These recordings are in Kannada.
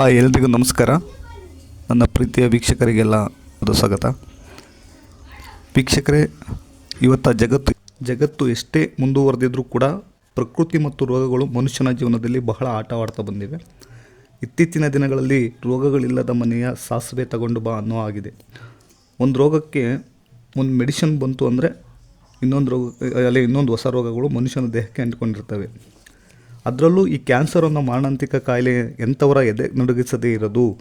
ಹಾಯ್, ಎಲ್ರಿಗೂ ನಮಸ್ಕಾರ. ನನ್ನ ಪ್ರೀತಿಯ ವೀಕ್ಷಕರಿಗೆಲ್ಲ ಅದು ಸ್ವಾಗತ. ವೀಕ್ಷಕರೇ, ಇವತ್ತ ಜಗತ್ತು ಜಗತ್ತು ಎಷ್ಟೇ ಮುಂದುವರೆದಿದ್ರೂ ಕೂಡ ಪ್ರಕೃತಿ ಮತ್ತು ರೋಗಗಳು ಮನುಷ್ಯನ ಜೀವನದಲ್ಲಿ ಬಹಳ ಆಟವಾಡ್ತಾ ಬಂದಿವೆ. ಇತ್ತೀಚಿನ ದಿನಗಳಲ್ಲಿ ರೋಗಗಳಿಲ್ಲದ ಮನೆಯ ಸಾಸಿವೆ ತಗೊಂಡು ಬಾ ಅನ್ನೋ ಆಗಿದೆ ಒಂದು ರೋಗಕ್ಕೆ ಒಂದು ಮೆಡಿಷನ್ ಬಂತು ಅಂದರೆ ಇನ್ನೊಂದು ರೋಗ, ಅಲ್ಲಿ ಇನ್ನೊಂದು ಹೊಸ ರೋಗಗಳು ಮನುಷ್ಯನ ದೇಹಕ್ಕೆ ಅಂಟಿಕೊಂಡಿರ್ತವೆ. ಅದರಲ್ಲೂ ಈ ಕ್ಯಾನ್ಸರ್ ಅನ್ನೋ ಮಾರಣಾಂತಿಕ ಕಾಯಿಲೆ ಎಂಥವರ ಎದೆ ನಡುಗಿಸದೇ ಇರೋದು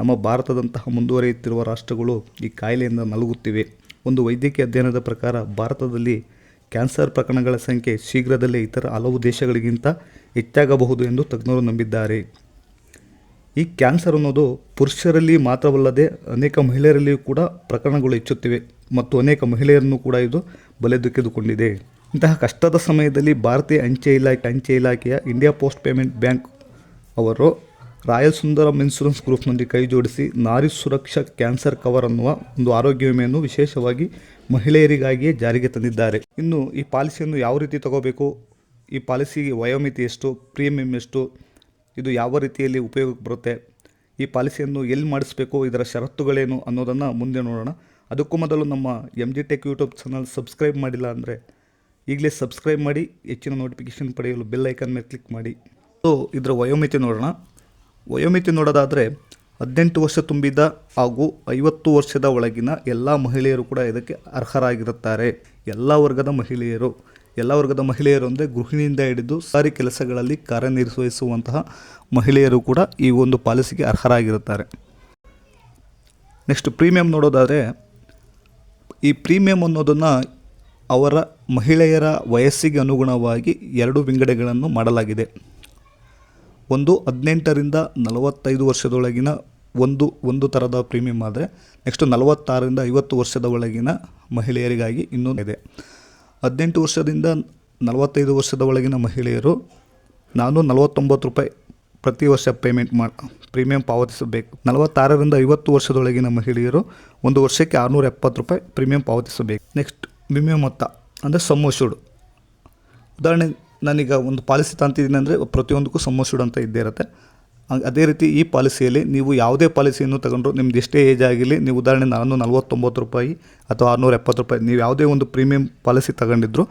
ನಮ್ಮ ಭಾರತದಂತಹ ಮುಂದುವರಿಯುತ್ತಿರುವ ರಾಷ್ಟ್ರಗಳು ಈ ಕಾಯಿಲೆಯಿಂದ ನಲುಗುತ್ತಿವೆ. ಒಂದು ವೈದ್ಯಕೀಯ ಅಧ್ಯಯನದ ಪ್ರಕಾರ ಭಾರತದಲ್ಲಿ ಕ್ಯಾನ್ಸರ್ ಪ್ರಕರಣಗಳ ಸಂಖ್ಯೆ ಶೀಘ್ರದಲ್ಲೇ ಇತರ ಹಲವು ದೇಶಗಳಿಗಿಂತ ಹೆಚ್ಚಾಗಬಹುದು ಎಂದು ತಜ್ಞರು ನಂಬಿದ್ದಾರೆ. ಈ ಕ್ಯಾನ್ಸರ್ ಅನ್ನೋದು ಪುರುಷರಲ್ಲಿ ಮಾತ್ರವಲ್ಲದೆ ಅನೇಕ ಮಹಿಳೆಯರಲ್ಲಿಯೂ ಕೂಡ ಪ್ರಕರಣಗಳು ಹೆಚ್ಚುತ್ತಿವೆ ಮತ್ತು ಅನೇಕ ಮಹಿಳೆಯರನ್ನು ಕೂಡ ಇದು ಬಲೆದೊಕ್ಕೆದುಕೊಂಡಿದೆ. ಇಂತಹ ಕಷ್ಟದ ಸಮಯದಲ್ಲಿ ಭಾರತೀಯ ಅಂಚೆ ಇಲಾಖೆ, ಅಂಚೆ ಇಲಾಖೆಯ ಇಂಡಿಯಾ ಪೋಸ್ಟ್ ಪೇಮೆಂಟ್ ಬ್ಯಾಂಕ್ ಅವರು ರಾಯಲ್ ಸುಂದರಂ ಇನ್ಶೂರೆನ್ಸ್ ಗ್ರೂಪ್ನೊಂದಿಗೆ ಕೈ ಜೋಡಿಸಿ ನಾರಿ ಸುರಕ್ಷಾ ಕ್ಯಾನ್ಸರ್ ಕವರ್ ಅನ್ನುವ ಒಂದು ಆರೋಗ್ಯ ವಿಮೆಯನ್ನು ವಿಶೇಷವಾಗಿ ಮಹಿಳೆಯರಿಗಾಗಿಯೇ ಜಾರಿಗೆ ತಂದಿದ್ದಾರೆ. ಇನ್ನು ಈ ಪಾಲಿಸಿಯನ್ನು ಯಾವ ರೀತಿ ತಗೋಬೇಕು? ಈ ಪಾಲಿಸಿಗೆ ವಯೋಮಿತಿ ಎಷ್ಟು? ಪ್ರೀಮಿಯಂ ಎಷ್ಟು? ಇದು ಯಾವ ರೀತಿಯಲ್ಲಿ ಉಪಯೋಗಕ್ಕೆ ಬರುತ್ತೆ? ಈ ಪಾಲಿಸಿಯನ್ನು ಎಲ್ಲಿ ಮಾಡಿಸ್ಬೇಕು? ಇದರ ಷರತ್ತುಗಳೇನು ಅನ್ನೋದನ್ನು ಮುಂದೆ ನೋಡೋಣ. ಅದಕ್ಕೂ ಮೊದಲು ನಮ್ಮ M G tech YouTube channel subscribe ಮಾಡಿಲ್ಲ ಅಂದರೆ ಈಗಲೇ ಸಬ್ಸ್ಕ್ರೈಬ್ ಮಾಡಿ, ಹೆಚ್ಚಿನ ನೋಟಿಫಿಕೇಷನ್ ಪಡೆಯಲು ಬೆಲ್ ಐಕನ್ ಮೇಲೆ ಕ್ಲಿಕ್ ಮಾಡಿ. ಸೊ ಇದರ ವಯೋಮಿತಿ ನೋಡೋಣ. ವಯೋಮಿತಿ ನೋಡೋದಾದರೆ ಹದಿನೆಂಟು ವರ್ಷ ತುಂಬಿದ ಹಾಗೂ ಐವತ್ತು ವರ್ಷದ ಒಳಗಿನ ಎಲ್ಲ ಮಹಿಳೆಯರು ಕೂಡ ಇದಕ್ಕೆ ಅರ್ಹರಾಗಿರುತ್ತಾರೆ. ಎಲ್ಲ ವರ್ಗದ ಮಹಿಳೆಯರು. ಎಲ್ಲ ವರ್ಗದ ಮಹಿಳೆಯರು ಅಂದರೆ ಗೃಹಿಣಿಯಿಂದ ಹಿಡಿದು ಸಾರಿ ಕೆಲಸಗಳಲ್ಲಿ ಕಾರ್ಯನಿರ್ವಹಿಸುವಂತಹ ಮಹಿಳೆಯರು ಕೂಡ ಈ ಒಂದು ಪಾಲಿಸಿಗೆ ಅರ್ಹರಾಗಿರುತ್ತಾರೆ. ನೆಕ್ಸ್ಟ್ ಪ್ರೀಮಿಯಂ ನೋಡೋದಾದರೆ ಈ ಪ್ರೀಮಿಯಂ ಅನ್ನೋದನ್ನು ಅವರ ಮಹಿಳೆಯರ ವಯಸ್ಸಿಗೆ ಅನುಗುಣವಾಗಿ ಎರಡು ವಿಂಗಡೆಗಳನ್ನು ಮಾಡಲಾಗಿದೆ. ಒಂದು ಹದಿನೆಂಟರಿಂದ ನಲವತ್ತೈದು ವರ್ಷದೊಳಗಿನ ಒಂದು ಒಂದು ಥರದ ಪ್ರೀಮಿಯಂ ಆದರೆ, ನೆಕ್ಸ್ಟ್ ನಲವತ್ತಾರರಿಂದ ಐವತ್ತು ವರ್ಷದ ಒಳಗಿನ ಮಹಿಳೆಯರಿಗಾಗಿ ಇನ್ನೂ ಇದೆ. ಹದಿನೆಂಟು ವರ್ಷದಿಂದ ನಲವತ್ತೈದು ವರ್ಷದ ಒಳಗಿನ ಮಹಿಳೆಯರು ನಾನು ನಲವತ್ತೊಂಬತ್ತು ರೂಪಾಯಿ ಪ್ರತಿ ವರ್ಷ ಪೇಮೆಂಟ್ ಮಾಡಿ ಪ್ರೀಮಿಯಂ ಪಾವತಿಸಬೇಕು. ನಲವತ್ತಾರರಿಂದ ಐವತ್ತು ವರ್ಷದೊಳಗಿನ ಮಹಿಳೆಯರು ಒಂದು ವರ್ಷಕ್ಕೆ ಆರುನೂರ ಎಪ್ಪತ್ತು ರೂಪಾಯಿ ಪ್ರೀಮಿಯಂ ಪಾವತಿಸಬೇಕು. ನೆಕ್ಸ್ಟ್ ವಿಮೆ ಮೊತ್ತ, ಅಂದರೆ ಸಮ್ಮೋಶುಡ್ ಉದಾಹರಣೆ, ನಾನೀಗ ಒಂದು ಪಾಲಿಸಿ ತಂತಿದ್ದೀನಿ ಅಂದರೆ ಪ್ರತಿಯೊಂದಕ್ಕೂ ಶೂಡ್ ಅಂತ ಇದ್ದೇ ಇರುತ್ತೆ. ಅದೇ ರೀತಿ ಈ ಪಾಲಿಸಿಯಲ್ಲಿ ನೀವು ಯಾವುದೇ ಪಾಲಿಸಿಯನ್ನು ತಗೊಂಡ್ರು ನಿಮ್ದು ಎಷ್ಟೇ ಏಜ್ ಆಗಿರಲಿ, ನೀವು ಉದಾಹರಣೆ ನಾನು ನಲ್ವತ್ತೊಂಬತ್ತು ರೂಪಾಯಿ ಅಥವಾ ಆರುನೂರ ಎಪ್ಪತ್ತು ರೂಪಾಯಿ, ನೀವು ಯಾವುದೇ ಒಂದು ಪ್ರೀಮಿಯಂ ಪಾಲಿಸಿ ತಗೊಂಡಿದ್ರು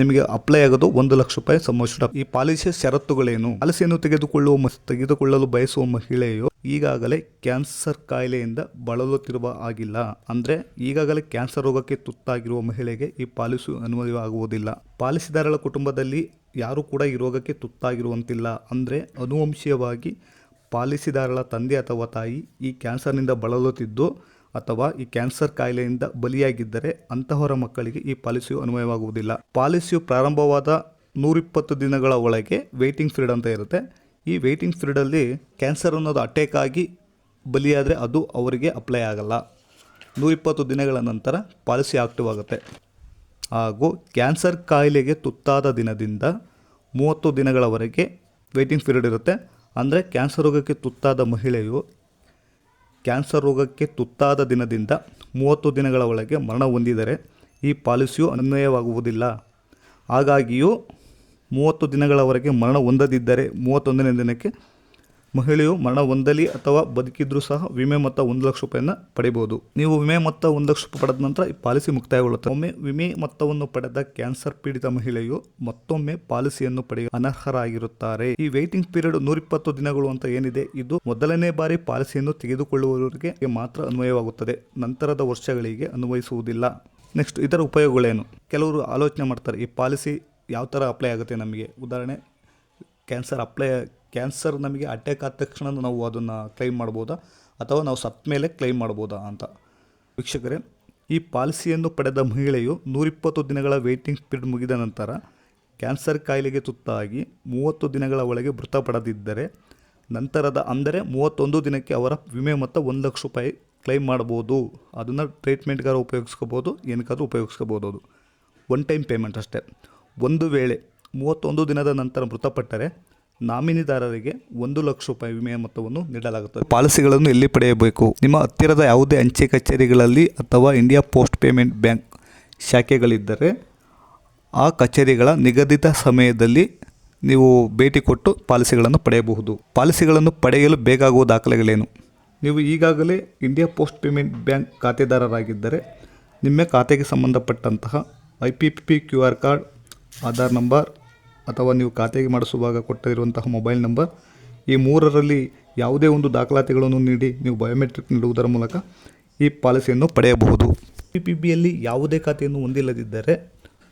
ನಿಮಗೆ ಅಪ್ಲೈ ಆಗೋದು ಒಂದು ಲಕ್ಷ ರೂಪಾಯಿ ಸಮ್ಮೋಶುಡ್ ಈ ಪಾಲಿಸಿಯ ಷರತ್ತುಗಳೇನು? ಪಾಲಿಸಿಯನ್ನು ತೆಗೆದುಕೊಳ್ಳುವ ತೆಗೆದುಕೊಳ್ಳಲು ಬಯಸುವ ಮಹಿಳೆಯು ಈಗಾಗಲೇ ಕ್ಯಾನ್ಸರ್ ಕಾಯಿಲೆಯಿಂದ ಬಳಲುತ್ತಿರುವ ಆಗಿಲ್ಲ ಅಂದರೆ ಈಗಾಗಲೇ ಕ್ಯಾನ್ಸರ್ ರೋಗಕ್ಕೆ ತುತ್ತಾಗಿರುವ ಮಹಿಳೆಗೆ ಈ ಪಾಲಿಸಿ ಅನ್ವಯವಾಗುವುದಿಲ್ಲ ಪಾಲಿಸಿದಾರರ ಕುಟುಂಬದಲ್ಲಿ ಯಾರು ಕೂಡ ಈ ರೋಗಕ್ಕೆ ತುತ್ತಾಗಿರುವಂತಿಲ್ಲ. ಅಂದರೆ ಅನುವಂಶೀಯವಾಗಿ ಪಾಲಿಸಿದಾರಳ ತಂದೆ ಅಥವಾ ತಾಯಿ ಈ ಕ್ಯಾನ್ಸರ್ನಿಂದ ಬಳಲುತ್ತಿದ್ದು ಅಥವಾ ಈ ಕ್ಯಾನ್ಸರ್ ಕಾಯಿಲೆಯಿಂದ ಬಲಿಯಾಗಿದ್ದರೆ ಅಂತಹವರ ಮಕ್ಕಳಿಗೆ ಈ ಪಾಲಿಸಿಯು ಅನ್ವಯವಾಗುವುದಿಲ್ಲ. ಪಾಲಿಸಿಯು ಪ್ರಾರಂಭವಾದ ನೂರಿಪ್ಪತ್ತು ದಿನಗಳ ಒಳಗೆ ವೇಟಿಂಗ್ ಪೀರಿಯಡ್ ಅಂತ ಇರುತ್ತೆ. ಈ ವೇಟಿಂಗ್ ಪೀರಿಯಡಲ್ಲಿ ಕ್ಯಾನ್ಸರ್ ಅನ್ನೋದು ಅಟ್ಯಾಕ್ ಆಗಿ ಬಲಿಯಾದರೆ ಅದು ಅವರಿಗೆ ಅಪ್ಲೈ ಆಗಲ್ಲ. ನೂರಿಪ್ಪತ್ತು ದಿನಗಳ ನಂತರ ಪಾಲಿಸಿ ಆಕ್ಟಿವ್ ಆಗುತ್ತೆ. ಹಾಗೂ ಕ್ಯಾನ್ಸರ್ ಕಾಯಿಲೆಗೆ ತುತ್ತಾದ ದಿನದಿಂದ ಮೂವತ್ತು ದಿನಗಳವರೆಗೆ ವೇಟಿಂಗ್ ಪೀರಿಯಡ್ ಇರುತ್ತೆ. ಅಂದರೆ ಕ್ಯಾನ್ಸರ್ ರೋಗಕ್ಕೆ ತುತ್ತಾದ ಮಹಿಳೆಯು ಕ್ಯಾನ್ಸರ್ ರೋಗಕ್ಕೆ ತುತ್ತಾದ ದಿನದಿಂದ ಮೂವತ್ತು ದಿನಗಳ ಒಳಗೆ ಮರಣ ಹೊಂದಿದರೆ ಈ ಪಾಲಿಸಿಯು ಅನ್ವಯವಾಗುವುದಿಲ್ಲ. ಹಾಗಾಗಿಯೂ ಮೂವತ್ತು ದಿನಗಳವರೆಗೆ ಮರಣ ಹೊಂದದಿದ್ದರೆ ಮೂವತ್ತೊಂದನೇ ದಿನಕ್ಕೆ ಮಹಿಳೆಯು ಮರಣ ಹೊಂದಲಿ ಅಥವಾ ಬದುಕಿದ್ರೂ ಸಹ ವಿಮೆ ಮೊತ್ತ ಒಂದು ಲಕ್ಷ ರೂಪಾಯಿಯನ್ನು ಪಡಿಬೋದು. ನೀವು ವಿಮೆ ಮೊತ್ತ ಒಂದು ಲಕ್ಷ ರೂಪಾಯಿ ಪಡೆದ ನಂತರ ಈ ಪಾಲಿಸಿ ಮುಕ್ತಾಯಗೊಳ್ಳುತ್ತೆ ಒಮ್ಮೆ ವಿಮೆ ಮೊತ್ತವನ್ನು ಪಡೆದ ಕ್ಯಾನ್ಸರ್ ಪೀಡಿತ ಮಹಿಳೆಯು ಮತ್ತೊಮ್ಮೆ ಪಾಲಿಸಿಯನ್ನು ಪಡೆಯುವ ಅನರ್ಹರಾಗಿರುತ್ತಾರೆ. ಈ ವೈಟಿಂಗ್ ಪೀರಿಯಡ್ ನೂರಿಪ್ಪತ್ತು ದಿನಗಳು ಅಂತ ಏನಿದೆ, ಇದು ಮೊದಲನೇ ಬಾರಿ ಪಾಲಿಸಿಯನ್ನು ತೆಗೆದುಕೊಳ್ಳುವವರಿಗೆ ಮಾತ್ರ ಅನ್ವಯವಾಗುತ್ತದೆ. ನಂತರದ ವರ್ಷಗಳಿಗೆ ಅನ್ವಯಿಸುವುದಿಲ್ಲ. ನೆಕ್ಸ್ಟ್ ಇದರ ಉಪಯೋಗಗಳೇನು? ಕೆಲವರು ಆಲೋಚನೆ ಮಾಡ್ತಾರೆ, ಈ ಪಾಲಿಸಿ ಯಾವ ಥರ ಅಪ್ಲೈ ಆಗುತ್ತೆ ನಮಗೆ? ಉದಾಹರಣೆ ಕ್ಯಾನ್ಸರ್ ಅಪ್ಲೈ ಕ್ಯಾನ್ಸರ್ ನಮಗೆ ಅಟ್ಯಾಕ್ ಆದ ತಕ್ಷಣ ನಾವು ಅದನ್ನು ಕ್ಲೈಮ್ ಮಾಡ್ಬೋದಾ? ಅಥವಾ ನಾವು ಸತ್ತ ಮೇಲೆ ಕ್ಲೈಮ್ ಮಾಡ್ಬೋದಾ ಅಂತ? ವೀಕ್ಷಕರೇ, ಈ ಪಾಲಿಸಿಯನ್ನು ಪಡೆದ ಮಹಿಳೆಯು ನೂರಿಪ್ಪತ್ತು ದಿನಗಳ ವೇಟಿಂಗ್ ಪೀರಿಯಡ್ ಮುಗಿದ ನಂತರ ಕ್ಯಾನ್ಸರ್ ಕಾಯಿಲೆಗೆ ತುತ್ತಾಗಿ ಮೂವತ್ತು ದಿನಗಳ ಒಳಗೆ ಮೃತಪಡದಿದ್ದರೆ, ನಂತರದ ಅಂದರೆ ಮೂವತ್ತೊಂದು ದಿನಕ್ಕೆ ಅವರ ವಿಮೆ ಮೊತ್ತ ಒಂದು ಲಕ್ಷ ರೂಪಾಯಿ ಕ್ಲೈಮ್ ಮಾಡ್ಬೋದು. ಅದನ್ನು ಟ್ರೀಟ್ಮೆಂಟ್ಗಾರ ಉಪಯೋಗಿಸ್ಕೋಬೋದು, ಏನಕ್ಕಾದರೂ ಉಪಯೋಗಿಸ್ಕೋಬೋದು ಅದು. ಒನ್ ಟೈಮ್ ಪೇಮೆಂಟ್ ಅಷ್ಟೇ. ಒಂದು ವೇಳೆ ಮೂವತ್ತೊಂದು ದಿನದ ನಂತರ ಮೃತಪಟ್ಟರೆ ನಾಮಿನಿದಾರರಿಗೆ ಒಂದು ಲಕ್ಷ ರೂಪಾಯಿ ವಿಮೆಯ ಮೊತ್ತವನ್ನು ನೀಡಲಾಗುತ್ತದೆ. ಪಾಲಿಸಿಗಳನ್ನು ಎಲ್ಲಿ ಪಡೆಯಬೇಕು? ನಿಮ್ಮ ಹತ್ತಿರದ ಯಾವುದೇ ಅಂಚೆ ಕಚೇರಿಗಳಲ್ಲಿ ಅಥವಾ ಇಂಡಿಯಾ ಪೋಸ್ಟ್ ಪೇಮೆಂಟ್ ಬ್ಯಾಂಕ್ ಶಾಖೆಗಳಿದ್ದರೆ ಆ ಕಚೇರಿಗಳ ನಿಗದಿತ ಸಮಯದಲ್ಲಿ ನೀವು ಭೇಟಿ ಕೊಟ್ಟು ಪಾಲಿಸಿಗಳನ್ನು ಪಡೆಯಬಹುದು. ಪಾಲಿಸಿಗಳನ್ನು ಪಡೆಯಲು ಬೇಕಾಗುವ ದಾಖಲೆಗಳೇನು? ನೀವು ಈಗಾಗಲೇ ಇಂಡಿಯಾ ಪೋಸ್ಟ್ ಪೇಮೆಂಟ್ ಬ್ಯಾಂಕ್ ಖಾತೆದಾರರಾಗಿದ್ದರೆ ನಿಮ್ಮ ಖಾತೆಗೆ ಸಂಬಂಧಪಟ್ಟಂತಹ I P P Q R card Aadhaar number ಅಥವಾ ನೀವು ಖಾತೆಗೆ ಮಾಡಿಸುವಾಗ ಕೊಟ್ಟಿರುವಂತಹ ಮೊಬೈಲ್ ನಂಬರ್, ಈ ಮೂರರಲ್ಲಿ ಯಾವುದೇ ಒಂದು ದಾಖಲಾತಿಗಳನ್ನು ನೀಡಿ ನೀವು ಬಯೋಮೆಟ್ರಿಕ್ ನೀಡುವುದರ ಮೂಲಕ ಈ ಪಾಲಿಸಿಯನ್ನು ಪಡೆಯಬಹುದು. ಪಿ ಪಿ ಬಿಯಲ್ಲಿ ಯಾವುದೇ ಖಾತೆಯನ್ನು ಹೊಂದಿಲ್ಲದಿದ್ದರೆ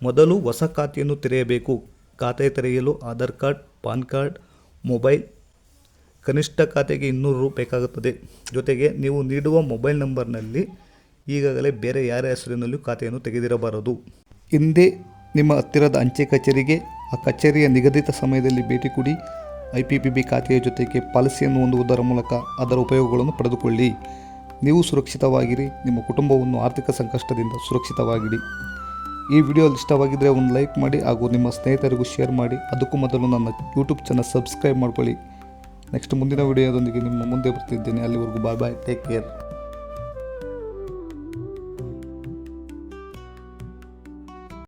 ಮೊದಲು ಹೊಸ ಖಾತೆಯನ್ನು ತೆರೆಯಬೇಕು. ಖಾತೆ ತೆರೆಯಲು Aadhaar card, PAN card, mobile, ಕನಿಷ್ಠ ಖಾತೆಗೆ ಇನ್ನೂರು ರು ಬೇಕಾಗುತ್ತದೆ. ಜೊತೆಗೆ ನೀವು ನೀಡುವ ಮೊಬೈಲ್ ನಂಬರ್ನಲ್ಲಿ ಈಗಾಗಲೇ ಬೇರೆ ಯಾರ ಹೆಸರಿನಲ್ಲೂ ಖಾತೆಯನ್ನು ತೆಗೆದಿರಬಾರದು. ಹಿಂದೆ ನಿಮ್ಮ ಹತ್ತಿರದ ಅಂಚೆ ಕಚೇರಿಗೆ ಆ ಕಚೇರಿಯ ನಿಗದಿತ ಸಮಯದಲ್ಲಿ ಭೇಟಿ ಕೊಡಿ. ಐ ಪಿ ಪಿ ಬಿ ಖಾತೆಯ ಜೊತೆಗೆ ಪಾಲಿಸಿಯನ್ನು ಹೊಂದುವುದರ ಮೂಲಕ ಅದರ ಉಪಯೋಗಗಳನ್ನು ಪಡೆದುಕೊಳ್ಳಿ. ನೀವು ಸುರಕ್ಷಿತವಾಗಿರಿ. ನಿಮ್ಮ ಕುಟುಂಬವನ್ನು ಆರ್ಥಿಕ ಸಂಕಷ್ಟದಿಂದ ಸುರಕ್ಷಿತವಾಗಿಡಿ. ಈ ವಿಡಿಯೋ ಇಷ್ಟವಾಗಿದ್ದರೆ ಒಂದು ಲೈಕ್ ಮಾಡಿ ಹಾಗೂ ನಿಮ್ಮ ಸ್ನೇಹಿತರಿಗೂ ಶೇರ್ ಮಾಡಿ. ಅದಕ್ಕೂ ಮೊದಲು ನನ್ನ ಯೂಟ್ಯೂಬ್ ಚಾನಲ್ ಸಬ್ಸ್ಕ್ರೈಬ್ ಮಾಡ್ಕೊಳ್ಳಿ. ನೆಕ್ಸ್ಟ್ ಮುಂದಿನ ವಿಡಿಯೋದೊಂದಿಗೆ ನಿಮ್ಮ ಮುಂದೆ ಬರ್ತಿದ್ದೇನೆ. ಅಲ್ಲಿವರೆಗೂ ಬಾಯ್ ಬಾಯ್. Take care